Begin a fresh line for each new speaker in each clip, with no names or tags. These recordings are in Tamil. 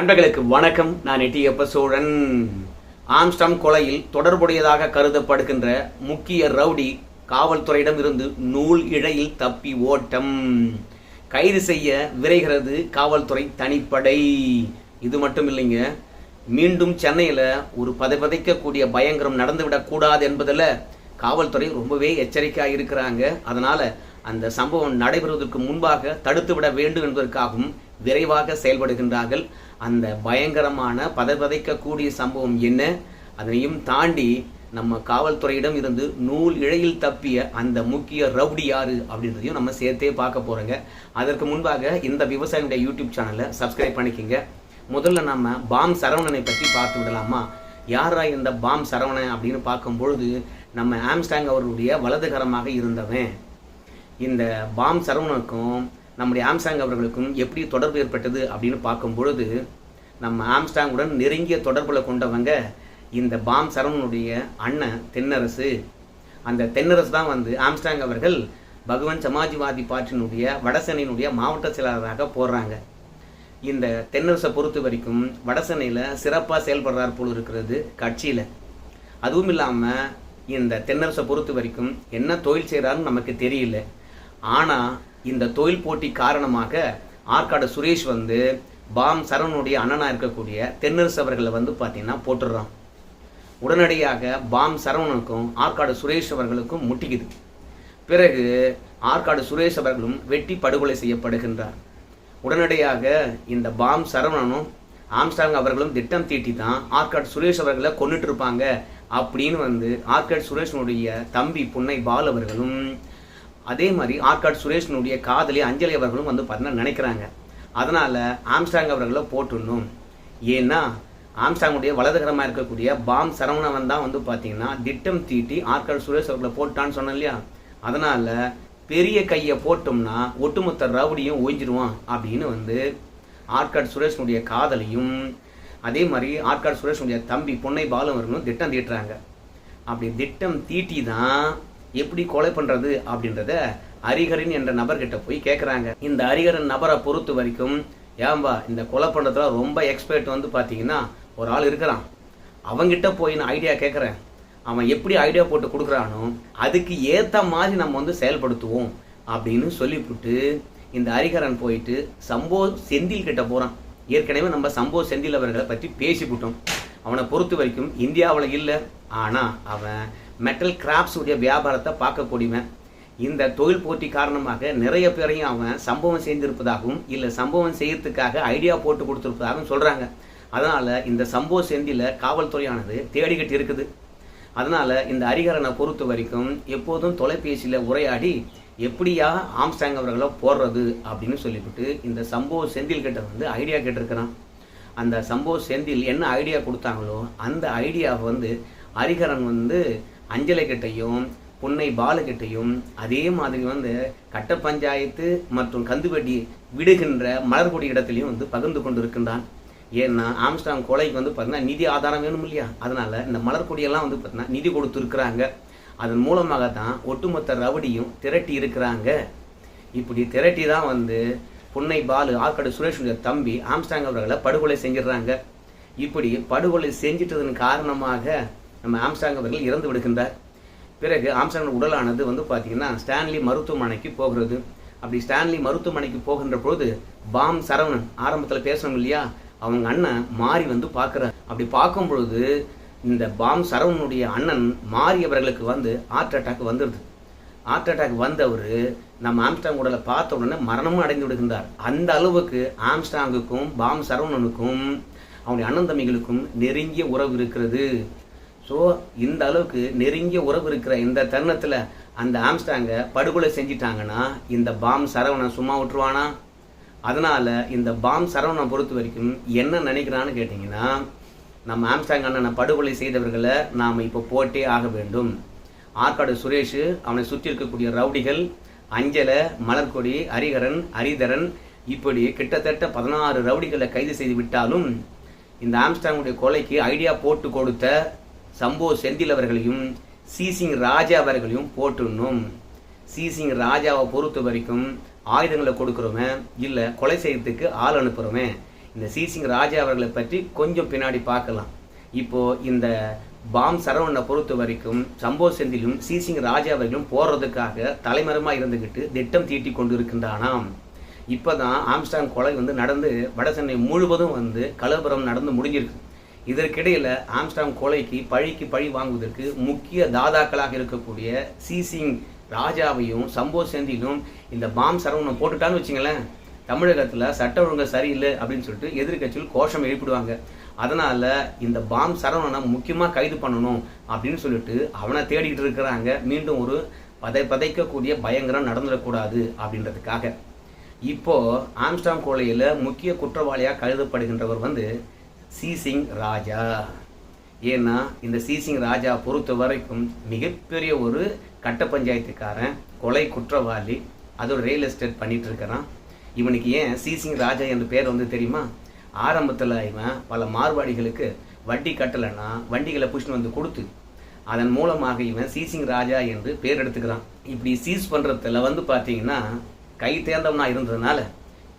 அன்பர்களுக்கு வணக்கம். நான் எட்டியப்ப சோழன். ஆம்ஸ்டாம் கொலையில் தொடர்புடையதாக கருதப்படுகின்ற முக்கிய ரவுடி காவல்துறையிடம் இருந்து நூல் இழையில் தப்பி ஓட்டம். கைது செய்ய விரைகிறது காவல்துறை தனிப்படை. இது மட்டும் இல்லைங்க. மீண்டும் சென்னையில் ஒரு பதைப்பதைக்கக்கூடிய பயங்கரம் நடந்துவிடக்கூடாது என்பதில் காவல்துறை ரொம்பவே எச்சரிக்கையாக இருக்கிறாங்க. அதனால் அந்த சம்பவம் நடைபெறுவதற்கு முன்பாக தடுத்து விட வேண்டும் என்பதற்காகவும் விரைவாக செயல்படுகின்றார்கள். அந்த பயங்கரமான பதபதைக்கக்கூடிய சம்பவம் என்ன? அதனையும் தாண்டி நம்ம காவல்துறையிடம் இருந்து நூல் இழையில் தப்பிய அந்த முக்கிய ரவுடி யாரு அப்படின்றதையும் நம்ம சேர்த்தே பார்க்க போறோங்க. அதற்கு முன்பாக இந்த விவசாயியுடைய யூடியூப் சேனலை சப்ஸ்கிரைப் பண்ணிக்கோங்க. முதல்ல நம்ம பாம் சரவணனை பற்றி பார்த்து விடலாமா? யாரா இந்த பாம் சரவணன் அப்படின்னு பார்க்கும் பொழுது நம்ம ஆம்ஸ்டாங் அவர்களுடைய வலதுகரமாக இருந்தவன். இந்த பாம் சரவணனுக்கும் நம்முடைய ஆம்ஸ்டாங் அவர்களுக்கும் எப்படி தொடர்பு ஏற்பட்டது அப்படின்னு பார்க்கும் பொழுது நம்ம ஆம்ஸ்டாங்குடன் நெருங்கிய தொடர்பில் கொண்டவங்க இந்த பாம் சரவணனுடைய அண்ணன் தென்னரசு. அந்த தென்னரசு தான் வந்து ஆம்ஸ்டாங் அவர்கள் பகவான் சமாஜ்வாதி பார்ட்டினுடைய வடசென்னையினுடைய மாவட்ட செயலாளராக போடுறாங்க இந்த தென்னரசை பொறுத்த வரைக்கும் வடசென்னையில் சிறப்பாக செயல்படுறார் போல் இருக்கிறது கட்சியில். அதுவும் இல்லாமல் இந்த தென்னரசை பொறுத்த வரைக்கும் என்ன தொழில் செய்கிறாருன்னு நமக்கு தெரியல. ஆனால் இந்த தொழில் போட்டி காரணமாக ஆற்காடு சுரேஷ் வந்து பாம் சரவனுடைய அண்ணனாக இருக்கக்கூடிய தென்னரசு அவர்களை வந்து பார்த்தீங்கன்னா போட்டுடுறான். உடனடியாக பாம் சரவணனுக்கும் ஆற்காடு சுரேஷ் அவர்களுக்கும் முட்டிக்குது. பிறகு ஆற்காடு சுரேஷ் அவர்களும் வெட்டி படுகொலை செய்யப்படுகின்றார். உடனடியாக இந்த பாம் சரவணனும் ஆம்ஸ்டாங் அவர்களும் திட்டம் தீட்டி தான் ஆற்காடு சுரேஷ் அவர்களை கொண்டுட்டு இருப்பாங்க அப்படின்னு வந்து ஆற்காடு சுரேஷனுடைய தம்பி புன்னை பால் அவர்களும் அதே மாதிரி ஆற்காட் சுரேஷனுடைய காதலி அஞ்சலி அவர்களும் வந்து பார்த்தீங்கன்னா நினைக்கிறாங்க. அதனால ஆம்ஸ்டாங் அவர்களை போட்டுடணும். ஏன்னா ஆம்ஸ்டாங்குடைய வலதுகரமாக இருக்கக்கூடிய பாம் சரவணவன் தான் வந்து பார்த்தீங்கன்னா திட்டம் தீட்டி ஆற்காடு சுரேஷ் அவர்களை போட்டான்னு சொன்னேன் இல்லையா? அதனால பெரிய கையை போட்டோம்னா ஒட்டுமொத்த ரவுடியும் ஓய்ஞ்சிருவான் அப்படின்னு வந்து ஆற்காடு சுரேஷனுடைய காதலியும் அதே மாதிரி ஆற்காடு சுரேஷனுடைய தம்பி பொன்னை பாலு அவர்களும் திட்டம் தீட்டுறாங்க. அப்படி திட்டம் தீட்டி தான் எப்படி கொலை பண்றது அப்படின்றத ஹரிஹரன் என்ற நபர்கிட்ட போய் கேட்குறாங்க இந்த ஹரிஹரன் நபரை பொறுத்த வரைக்கும் ஏம்பா இந்த கொலை பண்றதுல ரொம்ப எக்ஸ்பர்ட் வந்து பார்த்தீங்கன்னா ஒரு ஆள் இருக்கிறான் அவங்கிட்ட போய் நான் ஐடியா கேட்குறேன் அவன் எப்படி ஐடியா போட்டு கொடுக்குறானோ அதுக்கு ஏற்ற மாதிரி நம்ம வந்து செயல்படுத்துவோம் அப்படின்னு சொல்லிவிட்டு இந்த ஹரிகரன் போயிட்டு சம்போ செந்தில் கிட்ட போகிறான் ஏற்கனவே நம்ம சம்போ செந்தில் அவர்களை பற்றி பேசிவிட்டோம் அவனை பொறுத்த வரைக்கும் இந்தியாவில் இல்லை ஆனால் அவன் மெட்டல் கிராப்ஸ் உடைய வியாபாரத்தை பார்க்கக்கூடியவன். இந்த தொழில் போட்டி காரணமாக நிறைய பேரையும் அவன் சம்பவம் செய்திருப்பதாகவும் இல்லை சம்பவம் செய்யறதுக்காக ஐடியா போட்டு கொடுத்துருப்பதாகவும் சொல்கிறாங்க அதனால் இந்த சம்பவ செந்தியில் காவல்துறையானது தேடிக்கிட்டு இருக்குது. அதனால் இந்த ஹரிகரனை பொறுத்த வரைக்கும் எப்போதும் தொலைபேசியில் உரையாடி எப்படியா ஆம்ஸ்டாங் அவர்களை போடுறது அப்படின்னு சொல்லிவிட்டு இந்த சம்பவ செந்தில் கிட்ட வந்து ஐடியா கேட்டிருக்கிறான். அந்த சம்பவ செந்தில் என்ன ஐடியா கொடுத்தாங்களோ அந்த ஐடியாவை வந்து ஹரிகரன் வந்து அஞ்சலை கிட்டையும் புன்னை பாலுகிட்டையும் அதே மாதிரி வந்து கட்ட பஞ்சாயத்து மற்றும் கந்துவட்டி விடுகின்ற மலர்கொடி இடத்துலையும் வந்து பகிர்ந்து கொண்டு இருக்கின்றான் ஏன்னா ஆம்ஸ்டாங் கொலைக்கு வந்து பார்த்தீங்கன்னா நிதி ஆதாரம் வேணும் இல்லையா? அதனால இந்த மலர்கொடியெல்லாம் வந்து பார்த்தீங்கன்னா நிதி கொடுத்துருக்குறாங்க. அதன் மூலமாக தான் ஒட்டுமொத்த ரவடியும் திரட்டி இருக்கிறாங்க. இப்படி திரட்டி தான் வந்து புன்னை பாலு ஆற்காடு சுரேஷுடைய தம்பி ஆம்ஸ்டாங் அவர்களை படுகொலை செஞ்சிடுறாங்க. இப்படி படுகொலை செஞ்சிட்டதன் காரணமாக நம்ம ஆம்ஸ்டாங் அவர்கள் இறந்து விடுகின்றார். பிறகு ஆம்ஸ்டாங் உடலானது வந்து பார்த்தீங்கன்னா ஸ்டான்லி மருத்துவமனைக்கு போகிறது. அப்படி ஸ்டான்லி மருத்துவமனைக்கு போகின்ற பொழுது பாம் சரவணன் ஆரம்பத்தில் பேசணும் இல்லையா? அவங்க அண்ணன் மாறி வந்து பார்க்குறாரு. அப்படி பார்க்கும் பொழுது இந்த பாம் சரவணனுடைய அண்ணன் மாறி அவர்களுக்கு வந்து ஹார்ட் அட்டாக் வந்துடுது ஹார்ட் அட்டாக் வந்தவர் நம்ம ஆம்ஸ்டாங் உடலை பார்த்த உடனே மரணமும் அடைந்து விடுகின்றார். அந்த அளவுக்கு ஆம்ஸ்டாங்குக்கும் பாம் சரவணனுக்கும் அவனுடைய அண்ணன் தம்பிகளுக்கும் நெருங்கிய உறவு இருக்கிறது. ஸோ இந்த அளவுக்கு நெருங்கிய உறவு இருக்கிற இந்த தருணத்தில் அந்த ஆம்ஸ்டாங்கை படுகொலை செஞ்சிட்டாங்கன்னா இந்த பாம் சரவணன் சும்மா விட்டுருவானா? அதனால் இந்த பாம் சரவணனை பொறுத்த வரைக்கும் என்ன நினைக்கிறான்னு கேட்டிங்கன்னா நம்ம ஆம்ஸ்டாங் அண்ணனை படுகொலை செய்தவர்களை நாம் இப்போ போட்டே ஆக வேண்டும். ஆற்காடு சுரேஷ் அவனை சுற்றி இருக்கக்கூடிய ரவுடிகள் அஞ்சலை மலர்கொடி ஹரிஹரன் ஹரிதரன் இப்படி கிட்டத்தட்ட பதினாறு ரவுடிகளை கைது செய்து விட்டாலும் இந்த ஆம்ஸ்டாங்குடைய கொலைக்கு ஐடியா போட்டு கொடுத்த சம்போ செந்தில் அவர்களையும் சீசிங் ராஜா அவர்களையும் போட்டுடணும் சீசிங் ராஜாவை பொறுத்த வரைக்கும் ஆயுதங்களை கொடுக்குறவன் இல்லை கொலை செய்யறதுக்கு ஆள் அனுப்புகிறோமே இந்த சீசிங் ராஜா அவர்களை பற்றி கொஞ்சம் பின்னாடி பார்க்கலாம். இப்போது இந்த பாம் சரவணனை பொறுத்த வரைக்கும் சம்போ செந்திலும் சீசிங் ராஜா அவர்களும் போடுறதுக்காக தலைமரமாக இருந்துக்கிட்டு திட்டம் தீட்டி கொண்டு இருக்கின்றானாம் இப்போதான் ஆம்ஸ்டாங் கொலை வந்து நடந்து வடசென்னை முழுவதும் வந்து கலவரம் நடந்து முடிஞ்சிருக்கு. இதற்கிடையில் ஆம்ஸ்டாங் கொலைக்கு பழிக்கு பழி வாங்குவதற்கு முக்கிய தாதாக்களாக இருக்கக்கூடிய சீசிங் ராஜாவையும் சம்போ செந்திலும் இந்த பாம் சரவணம் போட்டுட்டான்னு வச்சுங்களேன். தமிழகத்தில் சட்ட ஒழுங்கு சரியில்லை அப்படின்னு சொல்லிட்டு எதிர்கட்சியில் கோஷம் எழுப்பிடுவாங்க. அதனால் இந்த பாம் சரவணனை முக்கியமாக கைது பண்ணணும் அப்படின்னு சொல்லிட்டு அவனை தேடிட்டு இருக்கிறாங்க. மீண்டும் ஒரு பதை பதைக்கக்கூடிய பயங்கரம் நடந்துடக்கூடாது அப்படின்றதுக்காக. இப்போது ஆம்ஸ்டாங் கொலையில் முக்கிய குற்றவாளியாக கருதப்படுகின்றவர் வந்து சீசிங் ராஜா. ஏன்னா இந்த சீசிங் ராஜா பொறுத்த வரைக்கும் மிகப்பெரிய ஒரு கட்ட பஞ்சாயத்துக்காரன் கொலை குற்றவாளி அதோட ரியல் எஸ்டேட் பண்ணிட்டு இருக்கிறான் இவனுக்கு ஏன் சீசிங் ராஜா என்ற பேர் வந்து தெரியுமா? ஆரம்பத்தில் இவன் பல மார்வாடிகளுக்கு வட்டி கட்டலைன்னா வண்டிகளை புஷ்னு வந்து கொடுத்து அதன் மூலமாக இவன் சீசிங் ராஜா என்று பேர் எடுத்துக்கிறான். இப்படி சீஸ் பண்ணுறதுல வந்து பார்த்தீங்கன்னா கை தேர்ந்தவனாக இருந்ததுனால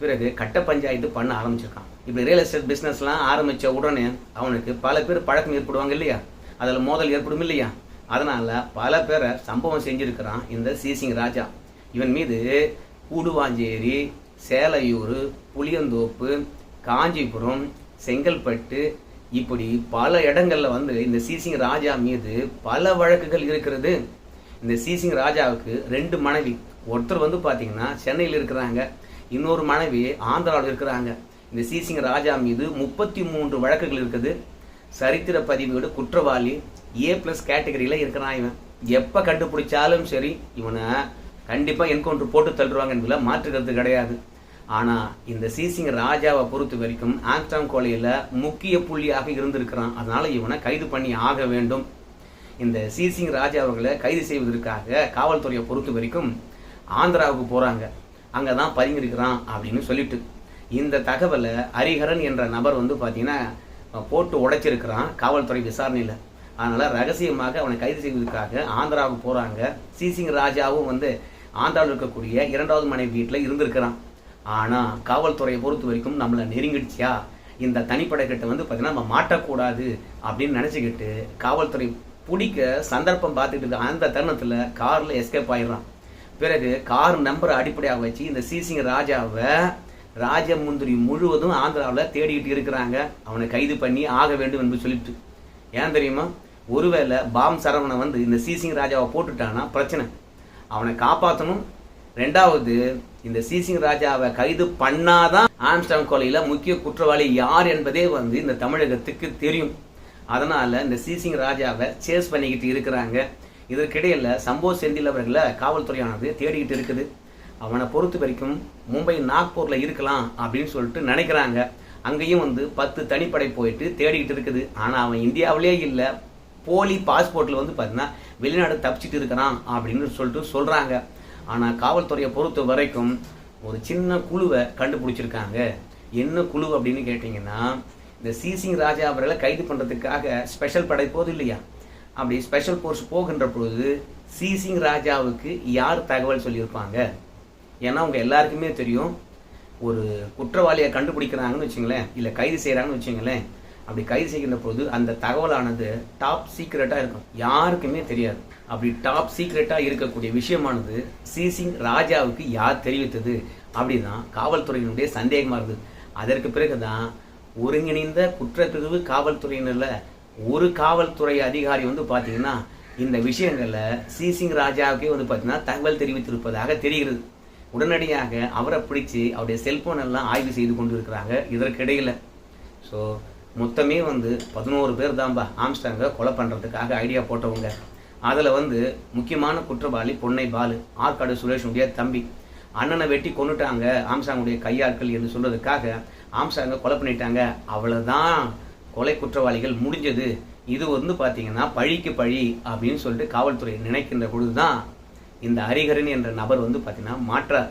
பிறகு கட்ட பஞ்சாயத்து பண்ண ஆரம்பிச்சிருக்கான். இப்படி ரியல் எஸ்டேட் பிஸ்னஸ்லாம் ஆரம்பித்த உடனே அவனுக்கு பல பேர் பழக்கம் ஏற்படுவாங்க இல்லையா? அதில் மோதல் ஏற்படும் இல்லையா? அதனால் பல பேரை சம்பவம் செஞ்சுருக்கிறான் இந்த சீசிங் ராஜா. இவன் மீது கூடுவாஞ்சேரி சேலையூர் புளியந்தோப்பு காஞ்சிபுரம் செங்கல்பட்டு இப்படி பல இடங்களில் வந்து இந்த சீசிங் ராஜா மீது பல வழக்குகள் இருக்கிறது. இந்த சீசிங் ராஜாவுக்கு ரெண்டு மனைவி. ஒருத்தர் வந்து பார்த்தீங்கன்னா சென்னையில் இருக்கிறாங்க. இன்னொரு மனைவி ஆந்திராவில் இருக்கிறாங்க. இந்த சீசிங் ராஜா மீது முப்பத்தி மூன்று வழக்குகள் இருக்குது. சரித்திர பதிவோடு குற்றவாளி ஏ ப்ளஸ் கேட்டகரியில் இருக்கிறான் இவன். எப்போ கண்டுபிடிச்சாலும் சரி இவனை கண்டிப்பாக என்கவுண்டர் போட்டு தள்ளுவாங்க என்பதில் மாற்றுக்கிறது கிடையாது. ஆனால் இந்த சீசிங் ராஜாவை பொறுத்த வரைக்கும் ஆங்ஸ்டாங் கொலையில் முக்கிய புள்ளியாக இருந்திருக்கிறான். அதனால் இவனை கைது பண்ணி ஆக வேண்டும். இந்த சீசிங் ராஜா அவர்களை கைது செய்வதற்காக காவல்துறையை பொறுத்த வரைக்கும் ஆந்திராவுக்கு போகிறாங்க அங்கே தான் பதுங்கியிருக்கிறான் அப்படின்னு சொல்லிட்டு. இந்த தகவலை ஹரிஹரன் என்ற நபர் வந்து பார்த்தீங்கன்னா போட்டு உடைச்சிருக்கிறான் காவல்துறை விசாரணையில். அதனால் ரகசியமாக அவனை கைது செய்வதற்காக ஆந்திராவுக்கு போகிறாங்க சிசிங் ராஜாவும் வந்து ஆந்திராவில் இருக்கக்கூடிய இரண்டாவது மனைவி வீட்டில் இருந்திருக்கிறான். ஆனால் காவல்துறையை பொறுத்த வரைக்கும் நம்மளை நெருங்கிடுச்சியா? இந்த தனிப்படை கிட்ட வந்து பார்த்தீங்கன்னா நம்ம மாட்டக்கூடாது அப்படின்னு நினச்சிக்கிட்டு காவல்துறை பிடிக்க சந்தர்ப்பம் பார்த்துக்கிட்டு அந்த தருணத்தில் காரில் எஸ்கேப் ஆயிடுறான். பிறகு கார் நம்பரை அடிப்படையாக வச்சு இந்த சிசிங் ராஜாவை ராஜமுந்திரி முழுவதும் ஆந்திராவில் தேடிக்கிட்டு இருக்கிறாங்க. அவனை கைது பண்ணி ஆக வேண்டும் என்று சொல்லிட்டு. ஏன் தெரியுமா? ஒருவேளை பாம் சரவணை வந்து இந்த சீசிங் ராஜாவை போட்டுட்டானா பிரச்சனை. அவனை காப்பாற்றணும் ரெண்டாவது இந்த சீசிங் ராஜாவை கைது பண்ணாதான் ஆம்ஸ்டாங் கொலையில் முக்கிய குற்றவாளி யார் என்பதே வந்து இந்த தமிழகத்துக்கு தெரியும். அதனால் இந்த சீசிங் ராஜாவை சேஸ் பண்ணிக்கிட்டு இருக்கிறாங்க. இதற்கிடையில் சம்போ செந்தில் அவர்களை காவல்துறையானது தேடிக்கிட்டு இருக்குது. அவனை பொறுத்த வரைக்கும் மும்பை நாக்பூரில் இருக்கலாம் அப்படின்னு சொல்லிட்டு நினைக்கிறாங்க. அங்கேயும் வந்து பத்து தனிப்படை போயிட்டு தேடிக்கிட்டு இருக்குது. ஆனால் அவன் இந்தியாவிலே இல்லை. போலி பாஸ்போர்ட்டில் வந்து பார்த்தீங்கன்னா வெளிநாடு தப்பிச்சிட்டு இருக்கிறான் அப்படின்னு சொல்லிட்டு சொல்கிறாங்க ஆனால் காவல்துறையை பொறுத்த வரைக்கும் ஒரு சின்ன குழுவை கண்டுபிடிச்சிருக்காங்க. என்ன குழு அப்படின்னு கேட்டிங்கன்னா இந்த சீசிங் ராஜா அவர்களை கைது பண்ணுறதுக்காக ஸ்பெஷல் படை போதும் இல்லையா? அப்படி ஸ்பெஷல் ஃபோர்ஸ் போகின்ற பொழுது சீசிங் ராஜாவுக்கு யார் தகவல் சொல்லியிருப்பாங்க? ஏன்னா அவங்க எல்லாருக்குமே தெரியும் ஒரு குற்றவாளியை கண்டுபிடிக்கிறாங்கன்னு வச்சுங்களேன் இல்லை கைது செய்கிறாங்கன்னு வச்சுங்களேன் அப்படி கைது செய்கின்ற போது அந்த தகவலானது டாப் சீக்ரெட்டாக இருக்கும். யாருக்குமே தெரியாது. அப்படி டாப் சீக்ரெட்டாக இருக்கக்கூடிய விஷயமானது சிசிங் ராஜாவுக்கு யார் தெரிவித்தது? அப்படின்னா காவல்துறையினுடைய சந்தேகமாக இருந்தது. அதற்கு பிறகு தான் ஒருங்கிணைந்த குற்றப்பிரிவு காவல்துறையினரில் ஒரு காவல்துறை அதிகாரி வந்து பார்த்தீங்கன்னா இந்த விஷயங்களில் சிசிங் ராஜாவுக்கே வந்து பார்த்தீங்கன்னா தகவல் தெரிவித்திருப்பதாக தெரிகிறது. உடனடியாக அவரை பிடிச்சி அவருடைய செல்போன் எல்லாம் ஆய்வு செய்து கொண்டு இருக்கிறாங்க இதற்கிடையில் ஸோ மொத்தமே வந்து பதினோரு பேர் தான்பா ஆம்ஸ்டாங்க கொலை பண்ணுறதுக்காக ஐடியா போட்டவங்க. அதில் வந்து முக்கியமான குற்றவாளி பொன்னை பாலு ஆற்காடு சுரேஷனுடைய தம்பி. அண்ணனை வெட்டி கொண்டுட்டாங்க ஆம்சாங்குடைய கையாட்கள் என்று சொல்றதுக்காக ஆம்சாங்க கொலை பண்ணிட்டாங்க. அவ்வளோதான் கொலை குற்றவாளிகள் முடிஞ்சது. இது வந்து பார்த்தீங்கன்னா பழிக்கு பழி அப்படின்னு சொல்லிட்டு காவல்துறை நினைக்கின்ற பொழுது தான் இந்த ஹரிஹரன் என்ற நபர் வந்து பார்த்தீங்கன்னா மாற்றார்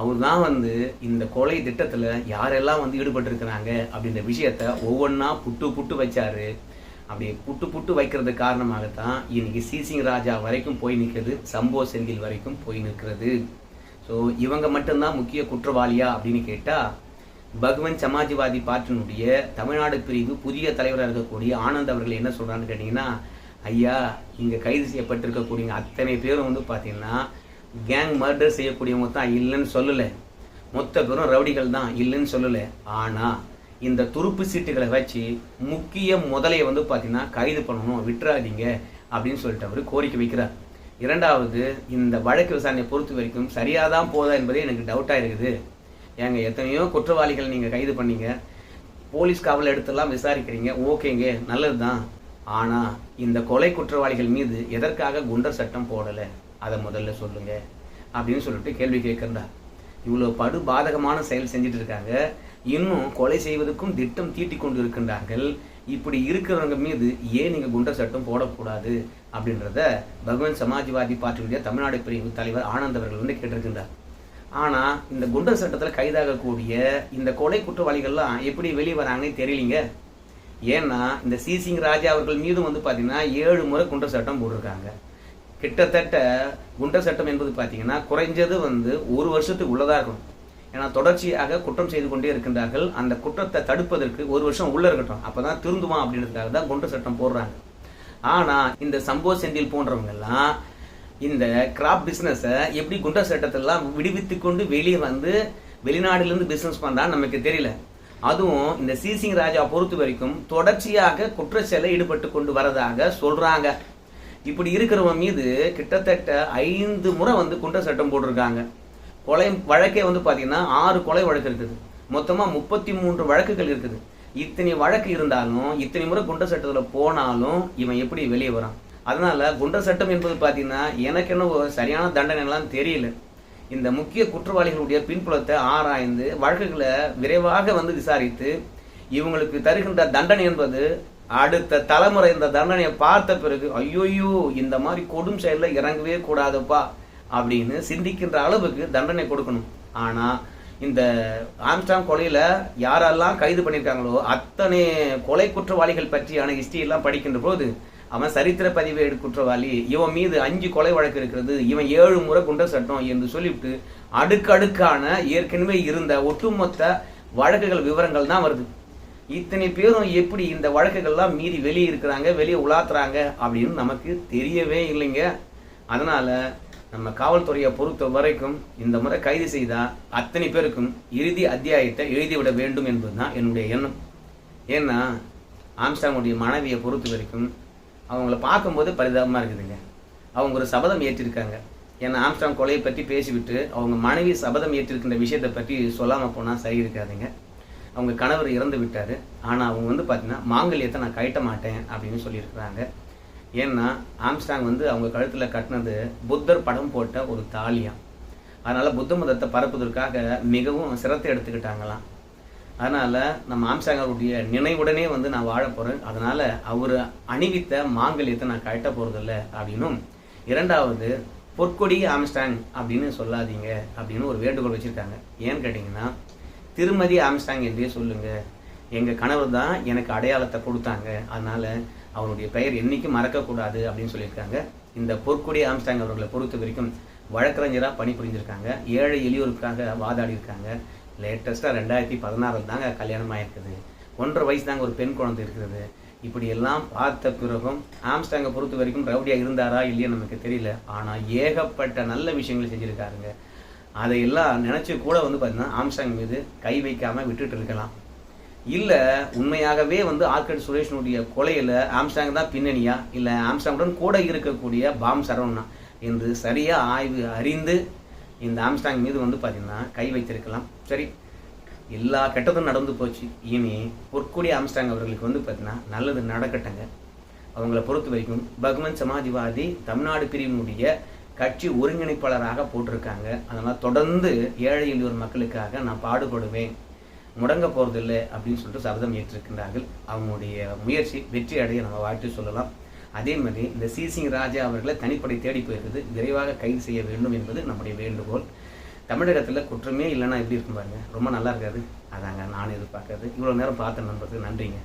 அவர் தான் வந்து இந்த கொலை திட்டத்தில் யாரெல்லாம் வந்து ஈடுபட்டிருக்கிறாங்க அப்படின்ற விஷயத்த ஒவ்வொன்றா புட்டு புட்டு வச்சாரு. அப்படி புட்டு புட்டு வைக்கிறது காரணமாகத்தான் இன்னைக்கு சீசிங் ராஜா வரைக்கும் போய் நிற்கிறது சம்போ செந்தில் வரைக்கும் போய் நிற்கிறது. ஸோ இவங்க மட்டும்தான் முக்கிய குற்றவாளியா அப்படின்னு கேட்டால் பகவன் சமாஜ்வாதி பார்ட்டினுடைய தமிழ்நாடு பிரிவு புதிய தலைவராக இருக்கக்கூடிய ஆனந்த் அவர்கள் என்ன சொல்கிறான்னு கேட்டிங்கன்னா ஐயா இங்கே கைது செய்யப்பட்டிருக்கக்கூடிய அத்தனை பேரும் வந்து பார்த்தீங்கன்னா கேங் மர்டர் செய்யக்கூடியவங்க தான் இல்லைன்னு சொல்லலை. மொத்த பேரும் ரவுடிகள் தான் இல்லைன்னு சொல்லலை. ஆனால் இந்த துருப்பு சீட்டுகளை வச்சு முக்கிய முதலையை வந்து பார்த்தீங்கன்னா கைது பண்ணணும் விட்டுறாதீங்க அப்படின்னு சொல்லிட்டு அவர் கோரிக்கை வைக்கிறார். இரண்டாவது இந்த வழக்கு விசாரணையை பொறுத்த வரைக்கும் சரியாக தான் போதா என்பதே எனக்கு டவுட்டாக இருக்குது. ஏங்க எத்தனையோ குற்றவாளிகள் நீங்கள் கைது பண்ணீங்க. போலீஸ் காவல் எடுத்துலாம் விசாரிக்கிறீங்க. ஓகேங்க நல்லது தான் ஆனால் இந்த கொலை குற்றவாளிகள் மீது எதற்காக குண்டர் சட்டம் போடலை? அதை முதல்ல சொல்லுங்க. அப்படின்னு சொல்லிட்டு கேள்வி கேட்கிறா. இவ்வளோ படு பாதகமான செயல் செஞ்சுட்டு இருக்காங்க. இன்னும் கொலை செய்வதற்கும் திட்டம் தீட்டி கொண்டு இருக்கின்றார்கள் இப்படி இருக்கிறவங்க மீது ஏன் நீங்கள் குண்டர் சட்டம் போடக்கூடாது? அப்படின்றத பகவன் சமாஜ்வாதி பார்ட்டியுடைய தமிழ்நாடு பிரிவு தலைவர் ஆனந்த் அவர்கள் வந்து கேட்டிருக்கின்றார். ஆனால் இந்த குண்டர் சட்டத்தில் கைதாகக்கூடிய இந்த கொலை குற்றவாளிகள்லாம் எப்படி வெளியே வராங்கன்னு தெரியலீங்க. ஏன்னா இந்த சிசிங் ராஜா அவர்கள் மீதும் வந்து பார்த்தீங்கன்னா ஏழு முறை குண்டர் சட்டம் போட்டிருக்காங்க. கிட்டத்தட்ட குண்டர் சட்டம் என்பது பார்த்தீங்கன்னா குறைஞ்சது வந்து ஒரு வருஷத்துக்கு உள்ளதாக இருக்கும் ஏன்னா தொடர்ச்சியாக குற்றம் செய்து கொண்டே இருக்கின்றார்கள். அந்த குற்றத்தை தடுப்பதற்கு ஒரு வருஷம் உள்ள இருக்கட்டும். அப்போ தான் திருந்துவான் அப்படின்றதுக்காக தான் குண்டர் சட்டம் போடுறாங்க. ஆனால் இந்த சம்போ செந்தில் போன்றவங்கெல்லாம் இந்த கிராப் பிஸ்னஸை எப்படி குண்டர் சட்டத்தெல்லாம் விடுவித்து கொண்டு வெளியே வந்து வெளிநாடுலேருந்து பிஸ்னஸ் பண்ணுறான்னு நமக்கு தெரியல. அதுவும் இந்த சிசிங் ராஜா பொறுத்த வரைக்கும் தொடர்ச்சியாக குற்ற செயலை ஈடுபட்டு கொண்டு வரதாக சொல்றாங்க. இப்படி இருக்கிறவன் மீது கிட்டத்தட்ட ஐந்து முறை வந்து குற்ற சட்டம் போட்டிருக்காங்க. கொலை வழக்கே வந்து பார்த்தீங்கன்னா ஆறு கொலை வழக்கு இருக்குது. மொத்தமாக முப்பத்தி மூன்று வழக்குகள் இருக்குது. இத்தனை வழக்கு இருந்தாலும் இத்தனை முறை குண்ட சட்டத்தில் போனாலும் இவன் எப்படி வெளியே வரான்? அதனால குண்ட சட்டம் என்பது பார்த்தீங்கன்னா எனக்கு என்ன ஒரு சரியான தண்டனைலாம் தெரியல. இந்த முக்கிய குற்றவாளிகளுடைய பின்புலத்தை ஆராய்ந்து வழக்குகளை விரைவாக வந்து விசாரித்து இவங்களுக்கு தருகின்ற தண்டனை என்பது அடுத்த தலைமுறை இந்த தண்டனையை பார்த்த பிறகு ஐயோயோ இந்த மாதிரி கொடும் செயலில் இறங்கவே கூடாதுப்பா அப்படின்னு சிந்திக்கின்ற அளவுக்கு தண்டனை கொடுக்கணும். ஆனால் இந்த ஆம்ஸ்டாங் கொலையில யாரெல்லாம் கைது பண்ணியிருக்காங்களோ அத்தனை கொலை குற்றவாளிகள் பற்றியான ஹிஸ்டரியெல்லாம் படிக்கின்ற போது அவன் சரித்திர பதிவேடு குற்றவாளி இவன் மீது அஞ்சு கொலை வழக்கு இருக்கிறது. இவன் ஏழு முறை குண்டர் சட்டம் என்று சொல்லிவிட்டு அடுக்கடுக்கான ஏற்கனவே இருந்த ஒட்டுமொத்த வழக்குகள் விவரங்கள் தான் வருது. இத்தனை பேரும் எப்படி இந்த வழக்குகள்லாம் மீறி வெளியே இருக்கிறாங்க வெளியே உலாத்துறாங்க அப்படின்னு நமக்கு தெரியவே இல்லைங்க. அதனால நம்ம காவல்துறையை பொறுத்த வரைக்கும் இந்த முறை கைது செய்தால் அத்தனை பேருக்கும் இறுதி அத்தியாயத்தை எழுதிவிட வேண்டும் என்பது தான் என்னுடைய எண்ணம். ஏன்னா ஆம்ஸ்டாங்குடைய மனைவியை பொறுத்த வரைக்கும் அவங்கள பார்க்கும்போது பரிதாபமாக இருக்குதுங்க. அவங்க ஒரு சபதம் ஏற்றிருக்காங்க. ஏன்னா ஆம்ஸ்டாங் கொலையை பற்றி பேசிவிட்டு அவங்க மனைவி சபதம் ஏற்றிருக்கின்ற விஷயத்தை பற்றி சொல்லாமல் போனால் சரி இருக்காதுங்க. அவங்க கணவர் இறந்து விட்டார். ஆனால் அவங்க வந்து பார்த்தீங்கன்னா மாங்கல்யத்தை நான் கட்ட மாட்டேன் அப்படின்னு சொல்லியிருக்கிறாங்க. ஏன்னா ஆம்ஸ்டாங் வந்து அவங்க கழுத்தில் கட்டினது புத்தர் படம் போட்ட ஒரு தாலியாம். அதனால் புத்த மதத்தை பரப்புவதற்காக மிகவும் சிரத்தை எடுத்துக்கிட்டாங்களாம். அதனால் நம்ம ஆம்ஸ்டாங் நினைவுடனே வந்து நான் வாழ போகிறேன் அதனால் அவர் அணிவித்த மாங்கல்யத்தை நான் கட்ட போகிறதில்ல அப்படின்னும். இரண்டாவது பொற்கொடி ஆம்ஸ்டாங் அப்படின்னு சொல்லாதீங்க அப்படின்னு ஒரு வேண்டுகோள் வச்சுருக்காங்க. ஏன்னு கேட்டிங்கன்னா திருமதி ஆம்ஸ்டாங் என்றே சொல்லுங்கள் எங்கள் கணவர் தான் எனக்கு அடையாளத்தை கொடுத்தாங்க. அதனால் அவருடைய பெயர் என்னைக்கும் மறக்கக்கூடாது அப்படின்னு சொல்லியிருக்காங்க. இந்த பொற்கொடி ஆம்ஸ்டாங் அவர்களை பொறுத்த வரைக்கும் வழக்கறிஞராக பணிபுரிஞ்சிருக்காங்க. ஏழை எளியோருக்காக வாதாடி இருக்காங்க லேட்டஸ்ட்டாக ரெண்டாயிரத்தி பதினாறில் தாங்க கல்யாணம் ஆயிருக்குது. ஒன்றரை வயசு தாங்க ஒரு பெண் குழந்தை இருக்கிறது இப்படியெல்லாம் பார்த்த பிறகும் ஆம்ஸ்டாங்கை பொறுத்த வரைக்கும் ரவுடியாக இருந்தாரா இல்லையா நமக்கு தெரியல. ஆனால் ஏகப்பட்ட நல்ல விஷயங்களை செஞ்சுருக்காருங்க. அதையெல்லாம் நினச்சி கூட வந்து பார்த்தீங்கன்னா ஆம்ஸ்டாங் மீது கை வைக்காமல் விட்டுட்டு இருக்கலாம். இல்லை உண்மையாகவே வந்து ஆர்கட் சுரேஷனுடைய கொலையில் ஆம்ஸ்டாங் தான் பின்னணியா? இல்லை ஆம்ஸ்டாங்குடன் கூட இருக்கக்கூடிய பாம் சரவணா என்று சரியாக ஆய்வு அறிந்து இந்த ஆம்ஸ்டாங் மீது வந்து பார்த்தீங்கன்னா கை வைத்திருக்கலாம். சரி எல்லா கெட்டதும் நடந்து போச்சு. இனி பொற்கூடிய ஆம்ஸ்டாங் அவர்களுக்கு வந்து பார்த்தீங்கன்னா நல்லது நடக்கட்டங்க. அவங்கள பொறுத்த வரைக்கும் பகவன் சமாஜ்வாதி தமிழ்நாடு பிரிவினுடைய கட்சி ஒருங்கிணைப்பாளராக போட்டிருக்காங்க. அதனால் தொடர்ந்து ஏழை எளியோர் மக்களுக்காக நான் பாடுபடுவேன். முடங்க போகிறதில்லை அப்படின்னு சொல்லிட்டு சபதம் ஏற்றிருக்கின்றார்கள். அவங்களுடைய முயற்சி வெற்றி அடைய நம்ம வாழ்த்து சொல்லலாம். அதே மாதிரி இந்த சிசிங் ராஜா அவர்களை தனிப்படை தேடி போயிருக்குது. விரைவாக கைது செய்ய வேண்டும் என்பது நம்முடைய வேண்டுகோள். தமிழகத்தில் குற்றமே இல்லைன்னா எப்படி இருக்கும் பாருங்க? ரொம்ப நல்லா இருக்காது. அதாங்க நான் எதிர்பார்க்கறது. இவ்வளோ நேரம் பார்த்த நண்பருக்கு நன்றிங்க.